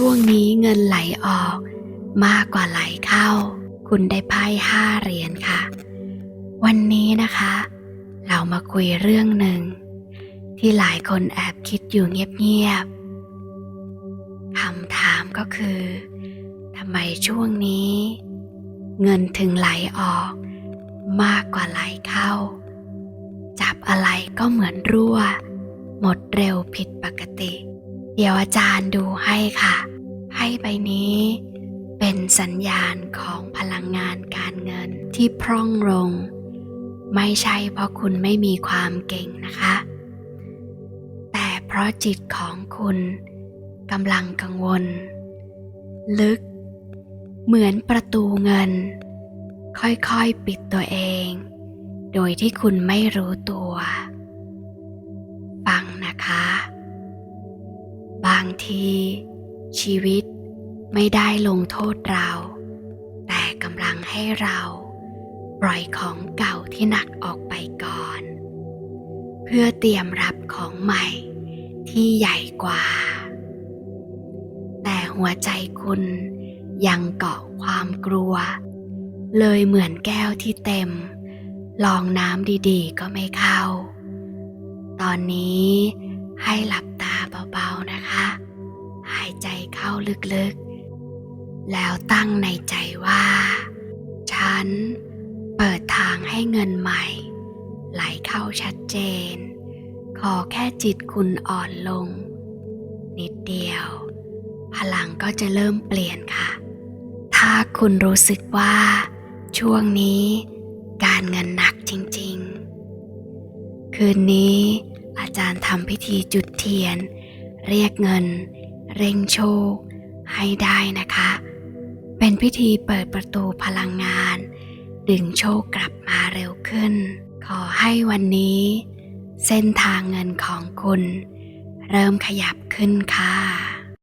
ช่วงนี้เงินไหลออก มากกว่าไหลเข้า คุณได้ไพ่ห้าเหรียญค่ะ วันนี้นะคะ เรามาคุยเรื่องหนึ่ง ที่หลายคนแอบคิดอยู่เงียบๆคำถามก็คือทำไมช่วงนี้ เงินถึงไหลออก มากกว่าไหลเข้า จับอะไรก็เหมือนรั่ว หมดเร็วผิดปกติ เดี๋ยวอาจารย์ดูให้ค่ะไพ่ใบนี้ เป็นสัญญาณของพลังงานการเงินที่พร่องลง ไม่ใช่เพราะคุณไม่มีความเก่งนะคะ แต่เพราะจิตของคุณกำลังกังวล ลึก เหมือนประตูเงิน ค่อยๆปิดตัวเอง โดยที่คุณไม่รู้ตัวางที ชีวิตไม่ได้ลงโทษเรา แต่กำลังให้เรา ปล่อยของเก่าที่หนักออกไปก่อน เพื่อเตรียมรับของใหม่ที่ใหญ่กว่า แต่หัวใจคุณยังเกาะความกลัว เลยเหมือนแก้วที่เต็ม ลองน้ำดีๆ ก็ไม่เข้า ตอนนี้ให้หลับตาเบ ลึกๆ แล้วตั้งในใจว่า ฉันเปิดทางให้เงินใหม่ ไหลเข้าชัดเจน ขอแค่จิตคุณอ่อนลง นิดเดียว พลังก็จะเริ่มเปลี่ยนค่ะ ถ้าคุณรู้สึกว่า ช่วงนี้การเงินหนักจริงๆ คืนนี้อาจารย์ทำพิธีจุดเทียน เรียกเงิน เร่งโชค ให้ได้นะคะ เป็นพิธีเปิดประตูพลังงาน ดึงโชคกลับมาเร็วขึ้น ขอให้วันนี้ เส้นทางเงินของคุณ เริ่มขยับขึ้นค่ะ